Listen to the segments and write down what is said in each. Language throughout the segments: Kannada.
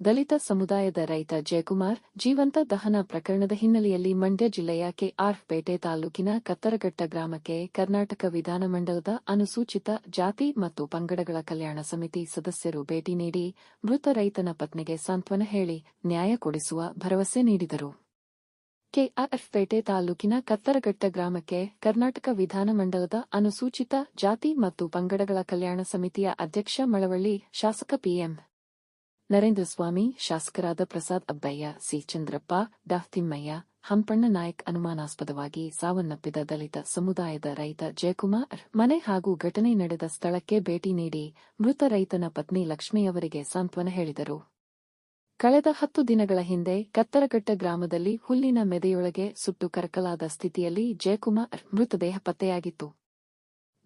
ದಲಿತ ಸಮುದಾಯದ ರೈತ ಜಯಕುಮಾರ್ ಜೀವಂತ ದಹನ ಪ್ರಕರಣದ ಹಿನ್ನೆಲೆಯಲ್ಲಿ ಮಂಡ್ಯ ಜಿಲ್ಲೆಯ ಕೆಆರ್ ಪೇಟೆ ತಾಲೂಕಿನ ಕತ್ತರಘಟ್ಟ ಗ್ರಾಮಕ್ಕೆ ಕರ್ನಾಟಕ ವಿಧಾನಮಂಡಲದ ಅನುಸೂಚಿತ ಜಾತಿ ಮತ್ತು ಪಂಗಡಗಳ ಕಲ್ಯಾಣ ಸಮಿತಿ ಸದಸ್ಯರು ಭೇಟಿ ನೀಡಿ ಮೃತ ರೈತನ ಪತ್ನಿಗೆ ಸಾಂತ್ವನ ಹೇಳಿ ನ್ಯಾಯ ಕೊಡಿಸುವ ಭರವಸೆ ನೀಡಿದರು. ಕೆಆರ್ಎಫ್ಪೇಟೆ ತಾಲೂಕಿನ ಕತ್ತರಘಟ್ಟ ಗ್ರಾಮಕ್ಕೆ ಕರ್ನಾಟಕ ವಿಧಾನಮಂಡಲದ ಅನುಸೂಚಿತ ಜಾತಿ ಮತ್ತು ಪಂಗಡಗಳ ಕಲ್ಯಾಣ ಸಮಿತಿಯ ಅಧ್ಯಕ್ಷ ಮಳವಳ್ಳಿ, ಶಾಸಕ ಪಿಎಂ ನರೇಂದ್ರ ಸ್ವಾಮಿ ಶಾಸಕರಾದ ಪ್ರಸಾದ್ ಅಬ್ಬಯ್ಯ ಸಿ ಚಂದ್ರಪ್ಪ ಡಾಫ್ತಿಮ್ಮಯ್ಯ ಹಂಪಣ್ಣ ನಾಯಕ್ ಅನುಮಾನಾಸ್ಪದವಾಗಿ ಸಾವನ್ನಪ್ಪಿದ ದಲಿತ ಸಮುದಾಯದ ರೈತ ಜಯಕುಮಾರ್ ಮನೆ ಹಾಗೂ ಘಟನೆ ನಡೆದ ಸ್ಥಳಕ್ಕೆ ಭೇಟಿ ನೀಡಿ ಮೃತ ರೈತನ ಪತ್ನಿ ಲಕ್ಷ್ಮಿಯವರಿಗೆ ಸಾಂತ್ವನ ಹೇಳಿದರು. ಕಳೆದ ಹತ್ತು ದಿನಗಳ ಹಿಂದೆ ಕತ್ತರಘಟ್ಟ ಗ್ರಾಮದಲ್ಲಿ ಹುಲ್ಲಿನ ಮೆದೆಯೊಳಗೆ ಸುಟ್ಟು ಕರಕಲಾದ ಸ್ಥಿತಿಯಲ್ಲಿ ಜಯಕುಮಾರ್ ಮೃತದೇಹ ಪತ್ತೆಯಾಗಿತ್ತು.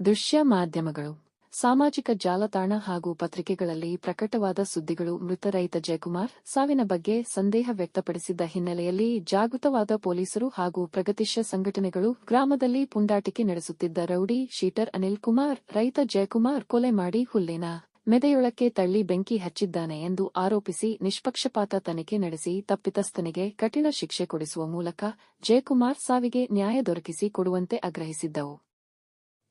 ದೃಶ್ಯ ಮಾಧ್ಯಮಗಳು. ಸಾಮಾಜಿಕ ಜಾಲತಾಣ ಹಾಗೂ ಪತ್ರಿಕೆಗಳಲ್ಲಿ ಪ್ರಕಟವಾದ ಸುದ್ದಿಗಳು ಮೃತ ರೈತ ಜಯಕುಮಾರ್ ಸಾವಿನ ಬಗ್ಗೆ ಸಂದೇಹ ವ್ಯಕ್ತಪಡಿಸಿದ್ದ ಹಿನ್ನೆಲೆಯಲ್ಲಿ ಜಾಗೃತವಾದ ಪೊಲೀಸರು ಹಾಗೂ ಪ್ರಗತಿಶ ಸಂಘಟನೆಗಳು ಗ್ರಾಮದಲ್ಲಿ ಪುಂಡಾಟಿಕೆ ನಡೆಸುತ್ತಿದ್ದ ರೌಡಿ ಶೀಟರ್ ಅನಿಲ್ ಕುಮಾರ್, ರೈತ ಜಯಕುಮಾರ್ ಕೊಲೆ ಮಾಡಿ ಹುಲ್ಲಿನ ಮೆದೆಯೊಳಕ್ಕೆ ತಳ್ಳಿ ಬೆಂಕಿ ಹಚ್ಚಿದ್ದಾನೆ ಎಂದು ಆರೋಪಿಸಿ ನಿಷ್ಪಕ್ಷಪಾತ ತನಿಖೆ ನಡೆಸಿ ತಪ್ಪಿತಸ್ಥನಿಗೆ ಕಠಿಣ ಶಿಕ್ಷೆ ಕೊಡಿಸುವ ಮೂಲಕ ಜಯಕುಮಾರ್ ಸಾವಿಗೆ ನ್ಯಾಯ ದೊರಕಿಸಿ ಕೊಡುವಂತೆ ಆಗ್ರಹಿಸಿದ್ದವು.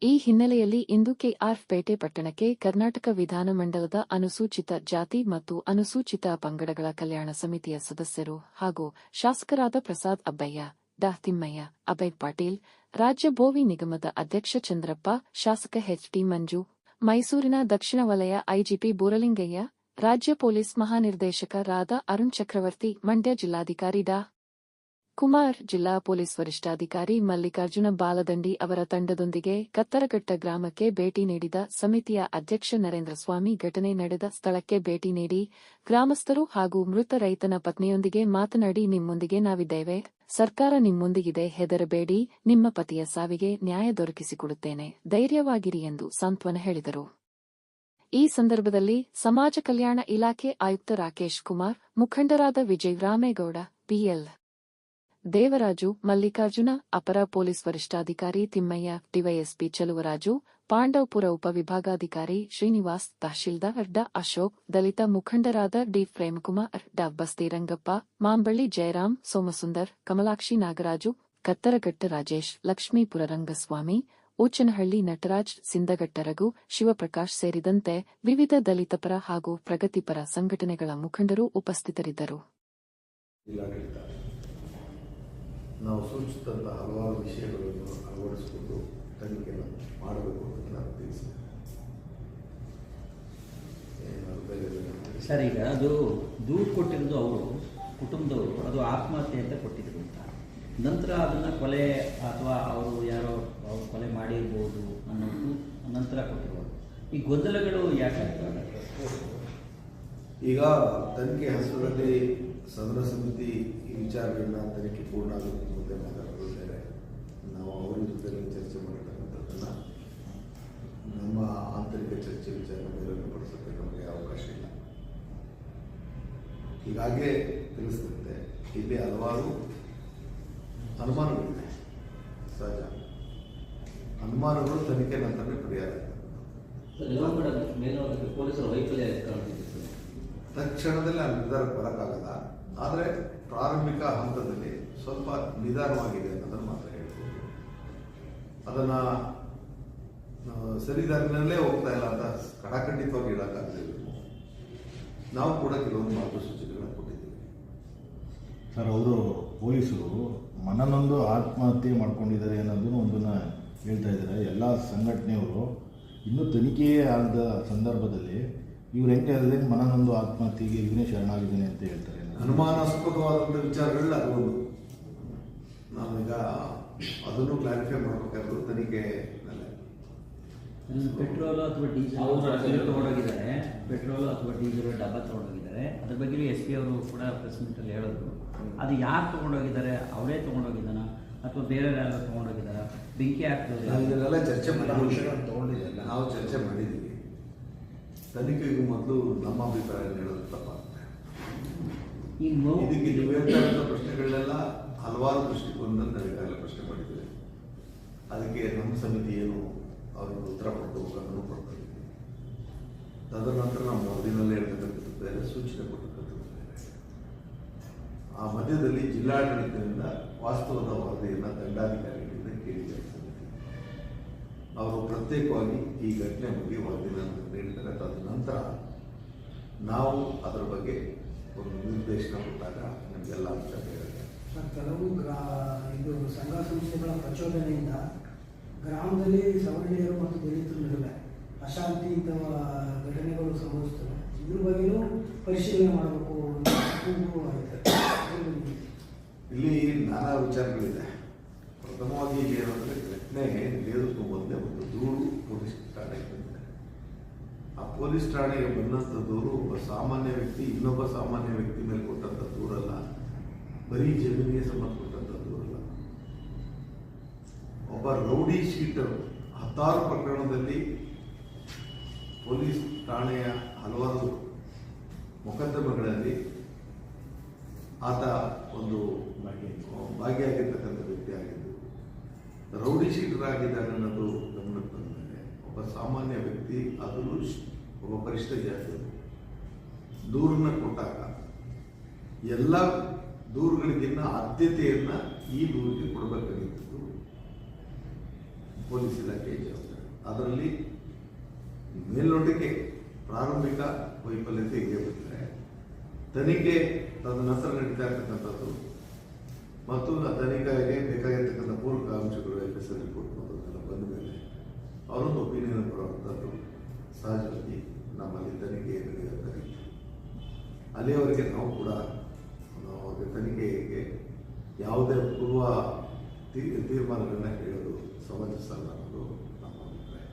ಈ ಹಿನ್ನೆಲೆಯಲ್ಲಿ ಇಂದು ಕೆಆರ್ ಪೇಟೆ ಪಟ್ಟಣಕ್ಕೆ ಕರ್ನಾಟಕ ವಿಧಾನಮಂಡಲದ ಅನುಸೂಚಿತ ಜಾತಿ ಮತ್ತು ಅನುಸೂಚಿತ ಪಂಗಡಗಳ ಕಲ್ಯಾಣ ಸಮಿತಿಯ ಸದಸ್ಯರು ಹಾಗೂ ಶಾಸಕರಾದ ಪ್ರಸಾದ್ ಅಬ್ಬಯ್ಯ, ಡಾ ತಿಮ್ಮಯ್ಯ, ಅಭಯ್ ಪಾಟೀಲ್, ರಾಜ್ಯ ಬೋವಿ ನಿಗಮದ ಅಧ್ಯಕ್ಷ ಚಂದ್ರಪ್ಪ, ಶಾಸಕ ಎಚ್ಟಿ ಮಂಜು, ಮೈಸೂರಿನ ದಕ್ಷಿಣ ವಲಯ ಐಜಿಪಿ ಬೂರಲಿಂಗಯ್ಯ, ರಾಜ್ಯ ಪೊಲೀಸ್ ಮಹಾನಿರ್ದೇಶಕ ರಾಧಾ ಅರುಣ್ ಚಕ್ರವರ್ತಿ, ಮಂಡ್ಯ ಜಿಲ್ಲಾಧಿಕಾರಿ ಡಾ ಕುಮಾರ್, ಜಿಲ್ಲಾ ಪೊಲೀಸ್ ವರಿಷ್ಠಾಧಿಕಾರಿ ಮಲ್ಲಿಕಾರ್ಜುನ ಬಾಲದಂಡಿ ಅವರ ತಂಡದೊಂದಿಗೆ ಕತ್ತರಘಟ್ಟ ಗ್ರಾಮಕ್ಕೆ ಭೇಟಿ ನೀಡಿದ ಸಮಿತಿಯ ಅಧ್ಯಕ್ಷ ನರೇಂದ್ರ ಸ್ವಾಮಿ ಘಟನೆ ನಡೆದ ಸ್ಥಳಕ್ಕೆ ಭೇಟಿ ನೀಡಿ ಗ್ರಾಮಸ್ಥರು ಹಾಗೂ ಮೃತ ರೈತನ ಪತ್ನಿಯೊಂದಿಗೆ ಮಾತನಾಡಿ, ನಿಮ್ಮೊಂದಿಗೆ ನಾವಿದ್ದೇವೆ. ಸರ್ಕಾರ ನಿಮ್ಮೊಂದಿಗಿದೆ, ಹೆದರಬೇಡಿ. ನಿಮ್ಮ ಪತಿಯ ಸಾವಿಗೆ ನ್ಯಾಯ ದೊರಕಿಸಿಕೊಡುತ್ತೇನೆ. ಧೈರ್ಯವಾಗಿರಿ ಎಂದು ಸಾಂತ್ವನ ಹೇಳಿದರು. ಈ ಸಂದರ್ಭದಲ್ಲಿ ಸಮಾಜ ಕಲ್ಯಾಣ ಇಲಾಖೆ ಆಯುಕ್ತ ರಾಕೇಶ್ ಕುಮಾರ್, ಮುಖಂಡರಾದ ವಿಜಯ್ ರಾಮೇಗೌಡ ಪಿಎಲ್ ದೇವರಾಜು, ಮಲ್ಲಿಕಾರ್ಜುನ, ಅಪರ ಪೊಲೀಸ್ ವರಿಷ್ಠಾಧಿಕಾರಿ ತಿಮ್ಮಯ್ಯ, ಡಿವೈಎಸ್ಪಿ ಚಲುವರಾಜು, ಪಾಂಡವಪುರ ಉಪವಿಭಾಗಾಧಿಕಾರಿ ಶ್ರೀನಿವಾಸ್, ತಹಶೀಲ್ದಾರ್ ಡಾ ಅಶೋಕ್, ದಲಿತ ಮುಖಂಡರಾದ ಡಿ ಪ್ರೇಮಕುಮಾರ್, ಡಾ ಬಸ್ತಿರಂಗಪ್ಪ, ಮಾಂಬಳ್ಳಿ ಜಯರಾಮ್, ಸೋಮಸುಂದರ್, ಕಮಲಾಕ್ಷಿ ನಾಗರಾಜು, ಕತ್ತರಘಟ್ಟ ರಾಜೇಶ್, ಲಕ್ಷ್ಮೀಪುರ ರಂಗಸ್ವಾಮಿ, ಊಚನಹಳ್ಳಿ ನಟರಾಜ್ ಸಿಂದಗಟ್ಟರಗು ಶಿವಪ್ರಕಾಶ್ ಸೇರಿದಂತೆ ವಿವಿಧ ದಲಿತಪರ ಹಾಗೂ ಪ್ರಗತಿಪರ ಸಂಘಟನೆಗಳ ಮುಖಂಡರು ಉಪಸ್ಥಿತರಿದ್ದರು. ನಾವು ಸೂಚಿಸಿದಂಥ ಹಲವಾರು ವಿಷಯಗಳನ್ನು ಅಳವಡಿಸಿಕೊಂಡು ತನಿಖೆಯನ್ನು ಮಾಡಬೇಕು ಅಂತ ನಾನು ತಿಳಿಸಿದೆ ಸರ್, ಈಗ ಅದು ದೂರು ಕೊಟ್ಟಿರೋದು ಅವರು, ಕುಟುಂಬದವರು, ಅದು ಆತ್ಮಹತ್ಯೆ ಅಂತ ಕೊಟ್ಟಿದ್ರು ಅಂತ. ನಂತರ ಅದನ್ನು ಕೊಲೆ ಅಥವಾ ಅವರು ಯಾರೋ ಅವ್ರು ಕೊಲೆ ಮಾಡಿರ್ಬೋದು ಅನ್ನೋದು ನಂತರ ಕೊಟ್ಟಿರೋದು. ಈ ಗೊಂದಲಗಳು ಯಾಕೆ ಈಗ ತನಿಖೆ ಹೆಸರಲ್ಲಿ ಸದನ ಸಮಿತಿ ಈ ವಿಚಾರಗಳನ್ನ ತನಿಖೆ ಪೂರ್ಣ ಆಗುತ್ತೆ ಮುಂದೆ ಮಾತಾಡೋದಿದ್ದಾರೆ ನಾವು ಅವರ ಜೊತೆ ಚರ್ಚೆ ಮಾಡಿರ್ತಕ್ಕಂಥದ್ದನ್ನ ನಮ್ಮ ಆಂತರಿಕ ಚರ್ಚೆ ವಿಚಾರ ಬಹಿರಂಗಪಡಿಸೋಕ್ಕೆ ನಮಗೆ ಅವಕಾಶ ಇಲ್ಲ. ಈಗಾಗಲೇ ತಿಳಿಸಿದಂತೆ ಇಲ್ಲಿ ಹಲವಾರು ಅನುಮಾನಗಳಿದೆ. ಸಹಜ. ಅನುಮಾನಗಳು ತನಿಖೆ ನಂತರ ಪರಿಹಾರ ಪೊಲೀಸರ ವೈಫಲ್ಯ ಕಾಣ್ತಿದೆ. ತಕ್ಷಣದಲ್ಲಿ ಆ ನಿರ್ಧಾರಕ್ಕೆ ಬರೋಕ್ಕಾಗಲ್ಲ. ಆದರೆ ಪ್ರಾರಂಭಿಕ ಹಂತದಲ್ಲಿ ಸ್ವಲ್ಪ ನಿಧಾನವಾಗಿದೆ ಅನ್ನೋದನ್ನು ಮಾತ್ರ ಹೇಳ್ಬೋದು ಅದನ್ನು ಸರಿದಾರಿನಲ್ಲೇ ಹೋಗ್ತಾ ಇಲ್ಲ ಅಂತ ಕಡಾಖಂಡಿತವಾಗಿ ಹೇಳೋಕ್ಕಾಗಲಿಲ್ಲ ನಾವು ಕೂಡ ಕೆಲವೊಂದು ಮಾರ್ಗಸೂಚಿಗಳನ್ನು ಕೊಟ್ಟಿದ್ದೀವಿ. ಸರ್, ಅವರು ಪೊಲೀಸರು ಮನನೊಂದು ಆತ್ಮಹತ್ಯೆ ಮಾಡ್ಕೊಂಡಿದ್ದಾರೆ ಅನ್ನೋದನ್ನು ಒಂದನ್ನು ಹೇಳ್ತಾ ಇದ್ದಾರೆ. ಎಲ್ಲ ಸಂಘಟನೆಯವರು ಇನ್ನೂ ತನಿಖೆಯೇ ಆದ ಸಂದರ್ಭದಲ್ಲಿ ಇವ್ರು ಹೆಂಗೆ ಹೇಳಿದ್ರೆ ಮನನೊಂದು ಆತ್ಮಹತ್ಯೆಗೆ ಇವನೇ ಶರಣಾಗಿದ್ದೇನೆ ಅಂತ ಹೇಳ್ತಾರೆ. ಅನುಮಾನಾಸ್ಪದವಾದಂಥ ವಿಚಾರಗಳಲ್ಲ ಅದೊಂದು ನಾವೀಗ ಅದನ್ನು ಕ್ಲಾರಿಫೈ ಮಾಡಬೇಕಾದ್ರು ತನಿಖೆ ಪೆಟ್ರೋಲ್ ಅಥವಾ ಡೀಸೆಲ್ ತೊಗೊಂಡೋಗಿದ್ದಾರೆ ತಗೊಂಡೋಗಿದ್ದಾರೆ. ಪೆಟ್ರೋಲ್ ಅಥವಾ ಡೀಸೆಲ್ ಡಬ್ಬ ತಗೊಂಡೋಗಿದ್ದಾರೆ. ಅದ್ರ ಬಗ್ಗೆ ಎಸ್ ಪಿ ಅವರು ಕೂಡ ಪ್ರೆಸ್ ಮೀಟಲ್ಲಿ ಹೇಳಿದ್ರು. ಅದು ಯಾರು ತೊಗೊಂಡೋಗಿದ್ದಾರೆ? ಅವರೇ ತೊಗೊಂಡೋಗಿದ್ದಾನ? ಅಥವಾ ಬೇರೆ ಯಾರು ತೊಗೊಂಡೋಗಿದ್ದಾರ? ಬೆಂಕಿ ಹಾಕ್ತಾರೆ ಚರ್ಚೆ ಮಾಡಿದ್ವಿ. ನಾವು ಚರ್ಚೆ ಮಾಡಿದ್ದೀವಿ ತನಿಖೆಗೂ ಮೊದಲು ನಮ್ಮ ಅಭಿಪ್ರಾಯ ಹೇಳೋದು ತಪ್ಪಾಗುತ್ತೆ ಇದಕ್ಕೆ ನೀವು ಹೇಳ್ತಾ ಪ್ರಶ್ನೆಗಳನ್ನೆಲ್ಲ ಹಲವಾರು ದೃಷ್ಟಿಕೋನದಲ್ಲಿ ನಾವು ಈಗಾಗಲೇ ಪ್ರಶ್ನೆ ಮಾಡಿದ್ದೇವೆ ಅದಕ್ಕೆ ನಮ್ಮ ಸಮಿತಿ ಏನು ಅವರು ಉತ್ತರ ಕೊಟ್ಟು ಅದನ್ನು ಕೊಡ್ತೀವಿ ತದನಂತರ ನಾವು ಮೊದಲಿನಲ್ಲೇ ಹೇಳ್ತಕ್ಕಂಥದ್ದು ಬೇರೆ ಸೂಚನೆ ಕೊಟ್ಟಿರ್ತಕ್ಕಂಥದ್ದು ಆ ಮಧ್ಯದಲ್ಲಿ ಜಿಲ್ಲಾಡಳಿತದಿಂದ ವಾಸ್ತವದ ವರದಿಯನ್ನು ದಂಡಾಧಿಕಾರಿಗಳಿಂದ ಕೇಳಿದ್ದೇವೆ. ಅವರು ಪ್ರತ್ಯೇಕವಾಗಿ ಈ ಘಟನೆ ಬಗ್ಗೆ ವರದಿನ ಅದಾದ ನಂತರ ನಾವು ಅದರ ಬಗ್ಗೆ ಒಂದು ನಿರ್ದೇಶನ ಕೊಟ್ಟಾಗ ನಮಗೆಲ್ಲ ಅಂತ ಹೇಳುತ್ತೆ. ಸರ್, ಕೆಲವು ಗ್ರಾ ಇದು ಸಂಘ ಸಂಸ್ಥೆಗಳ ಪ್ರಚೋದನೆಯಿಂದ ಗ್ರಾಮದಲ್ಲಿ ಸವರ್ಣೀಯರು ಮತ್ತು ದಲಿತರ ನಡುವೆ ಅಶಾಂತಿ ಇಂಥ ಘಟನೆಗಳು ಸಂಭವಿಸ್ತವೆ. ಇದ್ರ ಬಗ್ಗೆಯೂ ಪರಿಶೀಲನೆ ಮಾಡಬೇಕು ಇಲ್ಲಿ ನಾನಾ ವಿಚಾರಗಳಿದೆ. ಪ್ರಥಮವಾಗಿ ಏನಂದ್ರೆ ಘಟನೆ ನಡೆಯೋದಕ್ಕೂ ಮೊದಲೇ ಒಂದು ದೂರು ಪೊಲೀಸ್ ಠಾಣೆಗೆ ಬಂದಿದೆ ಆ ಪೊಲೀಸ್ ಠಾಣೆಗೆ ಬಂದಂಥ ದೂರು ಒಬ್ಬ ಸಾಮಾನ್ಯ ವ್ಯಕ್ತಿ, ಇನ್ನೊಬ್ಬ ಸಾಮಾನ್ಯ ವ್ಯಕ್ತಿ ಮೇಲೆ ಕೊಟ್ಟಂಥ ದೂರಲ್ಲ. ಬರೀ ಜಮೀನಿಗೆ ಸಂಬಂಧಪಟ್ಟಂಥ ದೂರಲ್ಲ. ಒಬ್ಬ ರೌಡಿ ಶೀಟರ್, ಹತ್ತಾರು ಪ್ರಕರಣದಲ್ಲಿ ಪೊಲೀಸ್ ಠಾಣೆಯ ಹಲವಾರು ಮೊಕದ್ದಮೆಗಳಲ್ಲಿ ಆತ ಒಂದು ಭಾಗಿಯಾಗಿರ್ತಕ್ಕಂಥ ವ್ಯಕ್ತಿ ಆಗಿದ್ದು. ರೌಡಿ ಅನ್ನೋದು ಗಮನಕ್ಕೆ ಬಂದರೆ ಒಬ್ಬ ಸಾಮಾನ್ಯ ವ್ಯಕ್ತಿ ಅದರಲ್ಲೂ ಒಬ್ಬ ಪರಿಷ್ಠ ಜಾತಿ. ದೂರನ್ನ ಕೊಟ್ಟಾಗ ಎಲ್ಲ ದೂರುಗಳಿಗಿನ್ನ ಆದ್ಯತೆಯನ್ನ ಈ ದೂರಿಗೆ ಕೊಡಬೇಕಾಗಿತ್ತು. ಪೊಲೀಸ್ ಇಲಾಖೆ ಅದರಲ್ಲಿ ಮೇಲ್ನೋಟಕ್ಕೆ ಪ್ರಾರಂಭಿಕ ವೈಫಲ್ಯತೆ ಇದೆ ಬಿಟ್ಟರೆ ತನಿಖೆ ತದನಂತರ ನಡೀತಾ ಇರ್ತಕ್ಕಂಥದ್ದು ಮತ್ತು ತನಿಖೆಗೆ ಬೇಕಾಗಿರ್ತಕ್ಕಂಥ ಪೂರಕ ಅಂಶಗಳು ಎಫ್ ಎಸ್ ಎಲ್ ರಿಪೋರ್ಟ್ ಬಂದ ಮೇಲೆ ಅವರೊಂದು ಒಪಿನಿಯನ್ ಕೊಡುವಂಥದ್ದು ಸಹಜವಾಗಿ ನಮ್ಮಲ್ಲಿ ತನಿಖೆ ನಡೆಯಬೇಕಾಗಿತ್ತು ಅಲ್ಲಿಯವರೆಗೆ ನಾವು ಕೂಡ ಅವ್ರಿಗೆ ತನಿಖೆಗೆ ಯಾವುದೇ ಪೂರ್ವ ತೀರ್ಮಾನಗಳನ್ನ ಹೇಳೋದು ಸಮಂಜಸ ಅನ್ನೋದು ನಮ್ಮ ಅಭಿಪ್ರಾಯ.